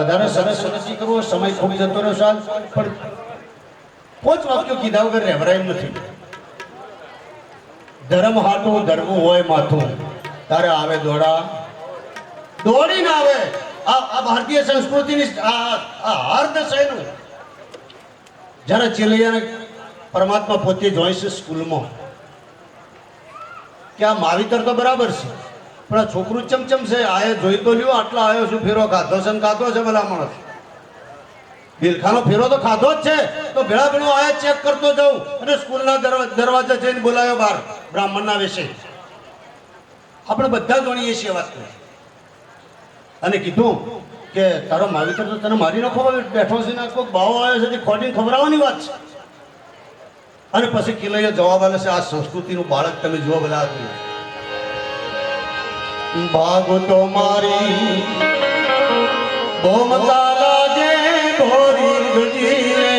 વધારે સરસ નથી કરવો, સમય ખૂબ જતો રહ્યો સાલ પણ પોચ વાક્યો કીધા વગર રહેવરાય નથી. ધર્મ હાટું ધરવું હોય માથું. તારે આવે દોડા. દોડીને આવે. આ ભારતીય સંસ્કૃતિની આ હાર્દ શૈનું જ્યારે ચેલૈયાને પરમાત્મા પોતે જોઈશે સ્કૂલમાં. કે આ માવીતર તો બરાબર છે. પણ આ છોકરું ચમચમ છે? આયે જોઈ તો લ્યો, આટલા આવ્યો શું ફેરો ખાધો છે ને ખાધો છે ભલા માણસ. બિલખાનો ફેરો તો ખાધો જ છે. તો ભેળા ભેળું આયા ચેક કરતો જાઉં અને સ્કૂલના દરવાજા જઈને બોલાયો બહાર બ્રાહ્મણના વિશે. આપણે બધા ગણીએ છીએ વાત કરી. અને કીધું કે તારો માવિતર તો તને મારી નાખો બેઠો છે ને કોઈ બાવો આવ્યો છે ખોટી ખવડાવવાની વાત છે. અને પછી કિલૈયો જવાબ આવે છે, આ સંસ્કૃતિનું બાળક તમે જુઓ બધા ભાગો તો મારી. બોમતા લાગે ભોરી ગુજીએ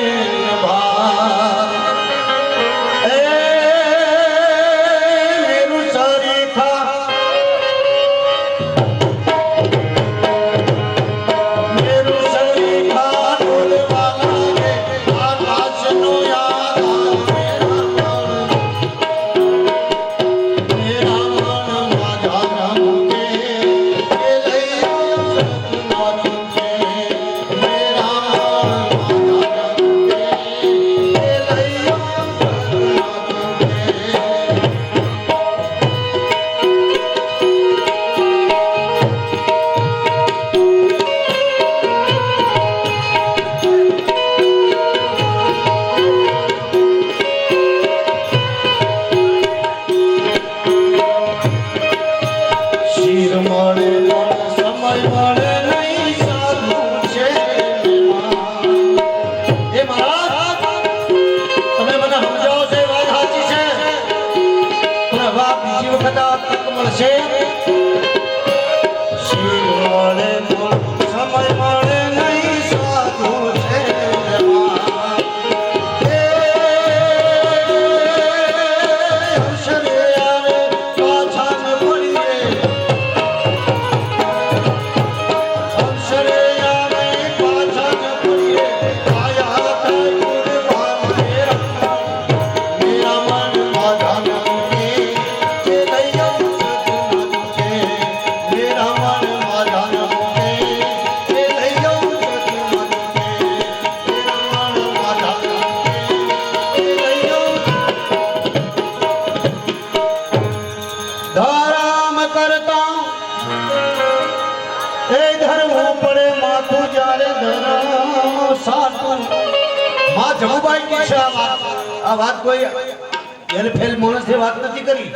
હા જમુબાઈ ની છે આ વાત. કોઈ હેલફેલ માણસે વાત નથી કરી.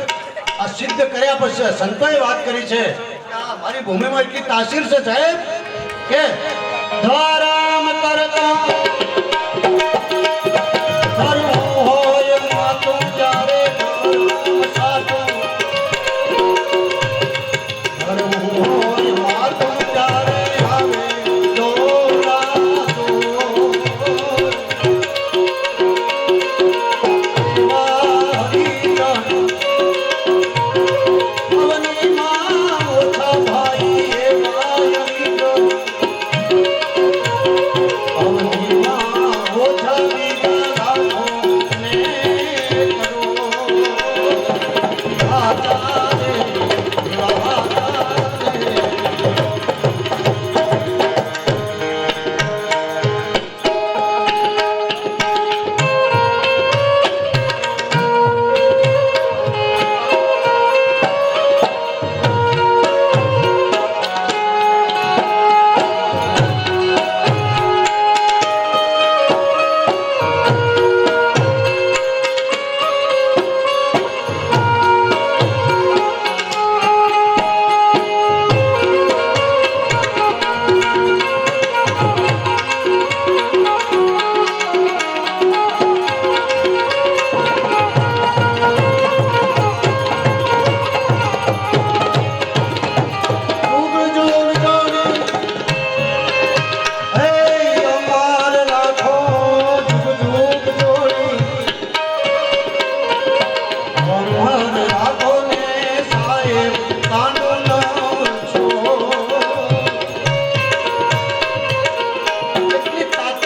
આ સિદ્ધ કર્યા પછી સંતોએ વાત કરી છે. મારી ભૂમિમાં એટલી તાસીર છે સાહેબ કે ધરામ કરતા